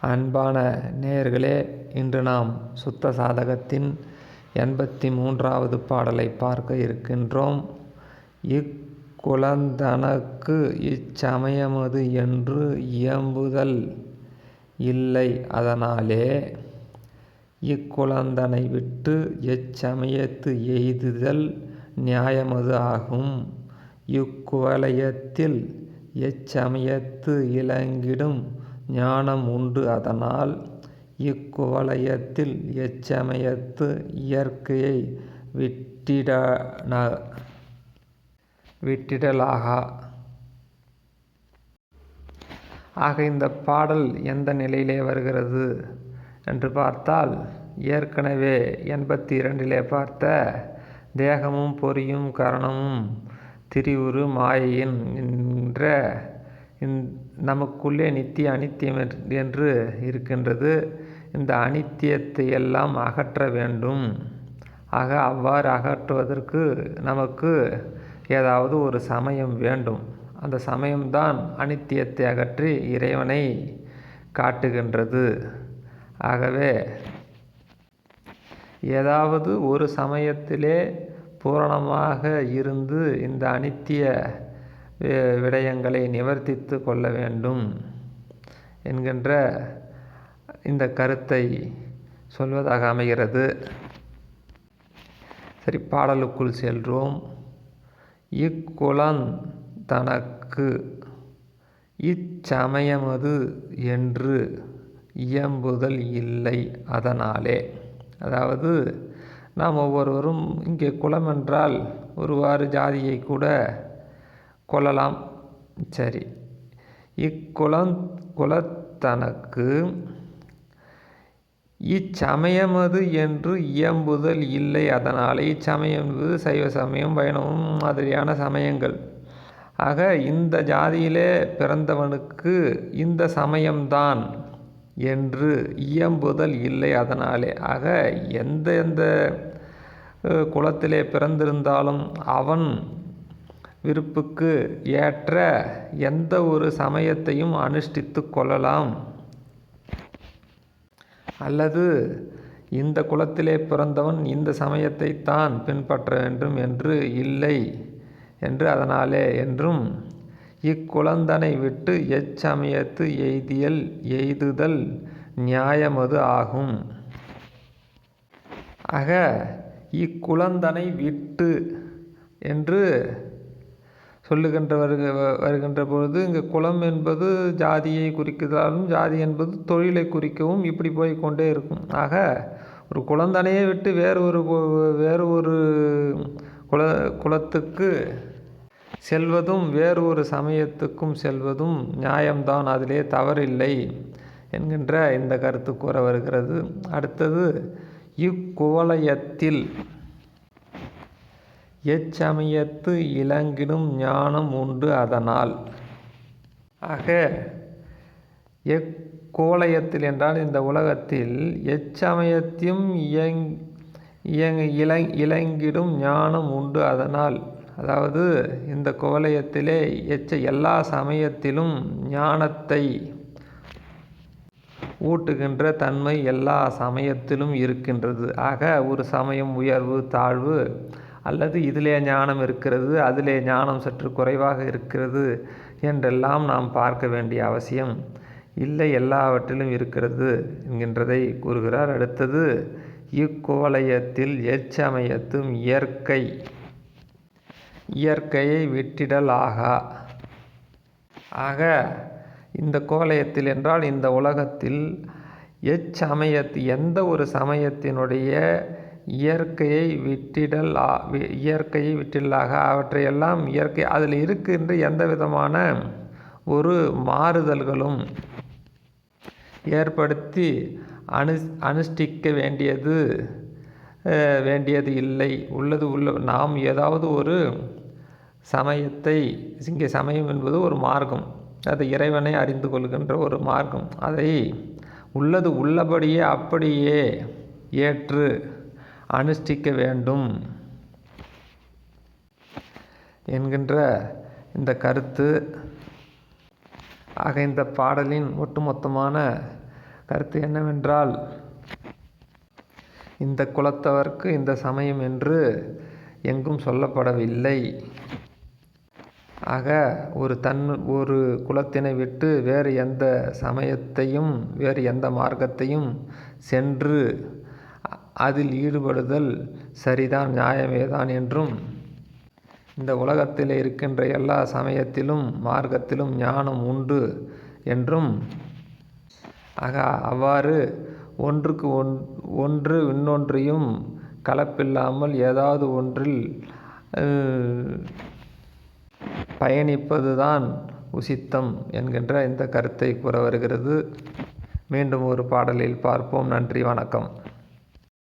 அன்பான நேயர்களே இன்று நாம் சுத்த சாதகத்தின் எண்பத்தி மூன்றாவது பாடலை பார்க்க இருக்கின்றோம். இக்குழந்தனக்கு இச்சமயமது என்று இயம்புதல் இல்லை அதனாலே இக்குழந்தனை விட்டு எச்சமயத்து எய்துதல் நியாயமது ஆகும். இக்குவலயத்தில் எச்சமயத்து இலங்கிடும் ஞானம் உண்டு. அதனால் இக்குவலயத்தில் எச்சமயத்து இயற்கையை விட்டிடனா விட்டிடலாகா? ஆக இந்த பாடல் எந்த நிலையிலே வருகிறது என்று பார்த்தால் ஏற்கனவே எண்பத்தி இரண்டிலே பார்த்த தேகமும் பொறியும் கரணமும் திரிவுரு மாயையின் என்ற நமக்குள்ளே நித்திய அனித்தியம் என்று இருக்கின்றது. இந்த அனித்தியத்தை எல்லாம் அகற்ற வேண்டும். ஆக அவ்வாறு அகற்றுவதற்கு நமக்கு ஏதாவது ஒரு சமயம் வேண்டும். அந்த சமயம்தான் அனித்தியத்தை அகற்றி இறைவனை காட்டுகின்றது. ஆகவே ஏதாவது ஒரு சமயத்திலே பூரணமாக இருந்து இந்த அனித்திய விடயங்களை நிவர்த்தித்து கொள்ள வேண்டும் என்கின்ற இந்த கருத்தை சொல்வதாக அமைகிறது. சரி பாடலுக்குள் செல்றோம். இக்குலன் தனக்கு இச்சமயமது என்று இயம்புதல் இல்லை அதனாலே. அதாவது நாம் ஒவ்வொருவரும் இங்கே குலம் என்றால் ஒருவாறு ஜாதியை கூட கொள்ளலாம். சரி. இக்குலம் குலத்தனக்கு இச்சமயமது என்று இயம்புதல் இல்லை. அதனால் இச்சமயம் என்பது சைவ சமயம் வைணவம் மாதிரியான சமயங்கள். ஆக இந்த ஜாதியிலே பிறந்தவனுக்கு இந்த சமயம்தான் என்று இயம்புதல் இல்லை. அதனாலே ஆக எந்த எந்த குலத்திலே பிறந்திருந்தாலும் அவன் விருப்புக்கு ஏற்ற எந்த ஒரு சமயத்தையும் அனுஷ்டித்து கொள்ளலாம். அல்லது இந்த குலத்திலே பிறந்தவன் இந்த சமயத்தை தான் பின்பற்ற வேண்டும் என்று இல்லை என்று அதனாலே என்றும் இக்குழந்தனை விட்டு எச்சமயத்து எய்தியல் எய்துதல் நியாயமது ஆகும். ஆக இக்குழந்தனை விட்டு என்று சொல்லுகின்ற வருக வருகின்ற பொழுது இங்கே குலம் என்பது ஜாதியை குறிக்கிறாலும் ஜாதி என்பது தொழிலை குறிக்கவும் இப்படி போய் கொண்டே இருக்கும். ஆக ஒரு குழந்தனையை விட்டு வேறு ஒரு வேறு ஒரு குல குலத்துக்கு செல்வதும் வேறு ஒரு சமயத்துக்கும் செல்வதும் நியாயம்தான். அதிலே தவறில்லை என்கின்ற இந்த கருத்து கூற வருகிறது. அடுத்தது இக்குவலயத்தில் எச்சமயத்து இலங்கிடும் ஞானம் உண்டு அதனால். ஆக எக்கோலயத்தில் என்றால் இந்த உலகத்தில் எச்சமயத்தையும் இயங் இயங் இளங் இலங்கிடும் ஞானம் உண்டு அதனால். அதாவது இந்த கோலயத்திலே எச்ச எல்லா சமயத்திலும் ஞானத்தை ஊட்டுகின்ற தன்மை எல்லா சமயத்திலும் இருக்கின்றது. ஆக ஒரு சமயம் உயர்வு தாழ்வு அல்லது இதிலே ஞானம் இருக்கிறது அதிலே ஞானம் சற்று குறைவாக இருக்கிறது என்றெல்லாம் நாம் பார்க்க வேண்டிய அவசியம் இல்லை எல்லாவற்றிலும் இருக்கிறது என்கின்றதை கூறுகிறார். அடுத்தது இக்கோலயத்தில் எச்சமயத்தும் இயற்கை. இயற்கையை விட்டிடல் ஆகா. ஆக இந்த கோலயத்தில் என்றால் இந்த உலகத்தில் எச்சமயத்து எந்த ஒரு சமயத்தினுடைய இயற்கையை விட்டிடல் இயற்கையை விட்டிடலாக. அவற்றையெல்லாம் இயற்கை அதில் இருக்கின்ற எந்த விதமான ஒரு மாறுதல்களும் ஏற்படுத்தி அனு அனுஷ்டிக்க வேண்டியது வேண்டியது இல்லை. உள்ளது உள்ள நாம் ஏதாவது ஒரு சமயத்தை இங்கே சமயம் என்பது ஒரு மார்க்கம். அது இறைவனை அறிந்து கொள்கின்ற ஒரு மார்க்கம். அதை உள்ளது உள்ளபடியே அப்படியே ஏற்று அனுஷ்டிக்க வேண்டும் என்கின்ற இந்த கருத்து ஆக இந்த பாடலின் ஒட்டுமொத்தமான கருத்து என்னவென்றால் இந்த குலத்தவர்க்கு இந்த சமயம் என்று எங்கும் சொல்லப்படவில்லை. ஆக ஒரு தன் ஒரு குலத்தினை விட்டு வேறு எந்த சமயத்தையும் வேறு எந்த மார்க்கத்தையும் சென்று அதில் ஈடுபடுதல் சரிதான் நியாயமேதான் என்றும் இந்த உலகத்தில் இருக்கின்ற எல்லா சமயத்திலும் மார்க்கத்திலும் ஞானம் உண்டு என்றும் ஆக அவ்வாறு ஒன்றுக்கு ஒன் ஒன்று இன்னொன்றையும் கலப்பில்லாமல் ஏதாவது ஒன்றில் பயணிப்பதுதான் உசித்தம் என்கின்ற இந்த கருத்தை கூற வருகிறது. மீண்டும் ஒரு பாடலில் பார்ப்போம். நன்றி வணக்கம்.